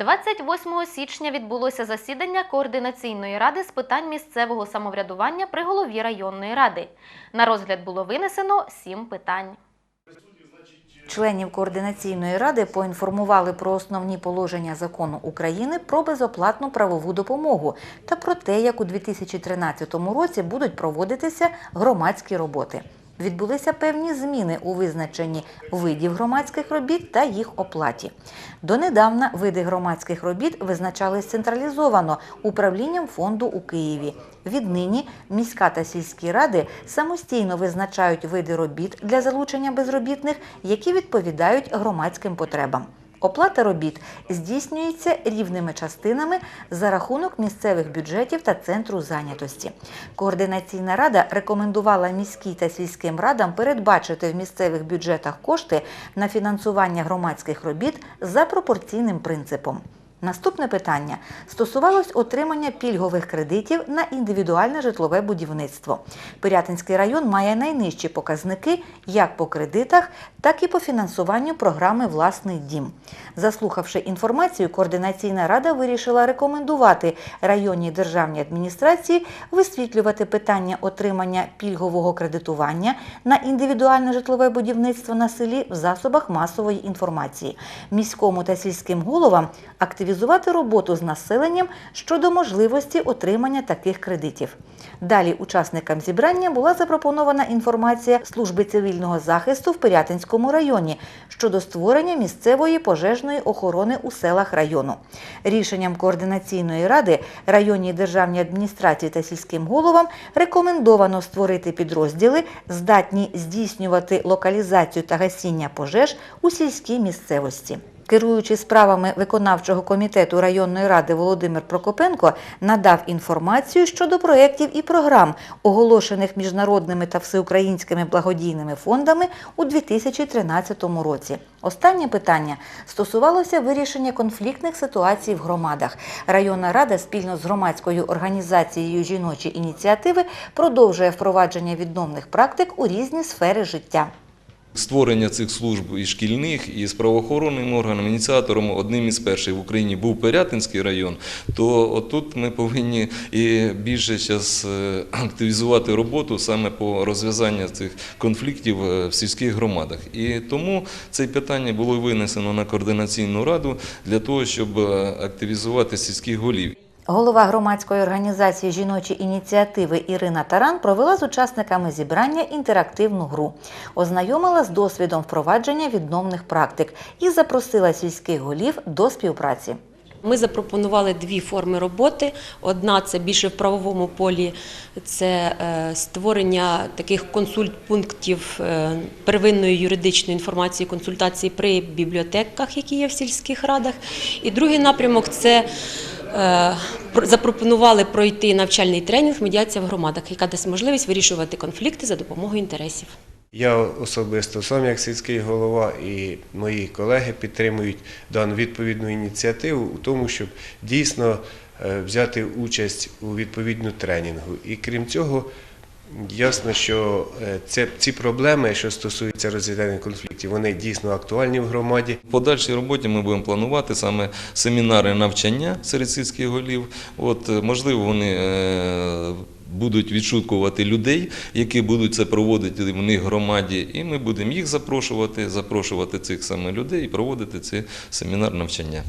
28 січня відбулося засідання координаційної ради з питань місцевого самоврядування при голові районної ради. На розгляд було винесено сім питань. Членів координаційної ради поінформували про основні положення закону України про безоплатну правову допомогу та про те, як у 2013 році будуть проводитися громадські роботи. Відбулися певні зміни у визначенні видів громадських робіт та їх оплаті. Донедавна види громадських робіт визначались централізовано управлінням фонду у Києві. Віднині міська та сільські ради самостійно визначають види робіт для залучення безробітних, які відповідають громадським потребам. Оплата робіт здійснюється рівними частинами за рахунок місцевих бюджетів та центру зайнятості. Координаційна рада рекомендувала міській та сільським радам передбачити в місцевих бюджетах кошти на фінансування громадських робіт за пропорційним принципом. Наступне питання стосувалось отримання пільгових кредитів на індивідуальне житлове будівництво. Пирятинський район має найнижчі показники як по кредитах, так і по фінансуванню програми Власний дім. Заслухавши інформацію, координаційна рада вирішила рекомендувати районній державній адміністрації висвітлювати питання отримання пільгового кредитування на індивідуальне житлове будівництво на селі в засобах масової інформації, міському та сільським головам активізувати роботу з населенням щодо можливості отримання таких кредитів. Далі учасникам зібрання була запропонована інформація служби цивільного захисту в Пирятинському районі щодо створення місцевої пожежної охорони у селах району. Рішенням координаційної ради районній державній адміністрації та сільським головам рекомендовано створити підрозділи, здатні здійснювати локалізацію та гасіння пожеж у сільській місцевості. Керуючи справами виконавчого комітету районної ради Володимир Прокопенко надав інформацію щодо проєктів і програм, оголошених міжнародними та всеукраїнськими благодійними фондами у 2013 році. Останнє питання стосувалося вирішення конфліктних ситуацій в громадах. Районна рада спільно з громадською організацією жіночі ініціативи продовжує впровадження відновних практик у різні сфери життя. Створення цих служб і шкільних, і з правоохоронним органом, ініціатором одним із перших в Україні був Пирятинський район, то отут ми повинні і більше зараз активізувати роботу саме по розв'язанню цих конфліктів е, в сільських громадах. І тому це питання було винесено на координаційну раду для того, щоб е, активізувати сільських голів. Голова громадської організації жіночі ініціативи Ірина Таран провела з учасниками зібрання інтерактивну гру, ознайомила з досвідом впровадження відновних практик і запросила сільських голів до співпраці. Ми запропонували дві форми роботи. Одна це більше в правовому полі, це е, створення таких консультпунктів е, первинної юридичної інформації, консультації при бібліотеках, які є в сільських радах. І другий напрямок це запропонували пройти навчальний тренінг медіація в громадах, яка дасть можливість вирішувати конфлікти за допомогою інтересів. Я особисто сам як сільський голова і мої колеги підтримують дану відповідну ініціативу у тому, щоб дійсно е, взяти участь у відповідну тренінгу. І крім цього, ясно, що е, це, ці проблеми, що стосуються розв'язання конфліктів, вони дійсно актуальні в громаді. В подальшій роботі ми будемо планувати саме семінари навчання серед сільських голів. От, е, можливо, вони е, будуть відшукувати людей, які будуть це проводити в них громаді, і ми будемо їх запрошувати, запрошувати цих саме людей і проводити цей семінар навчання.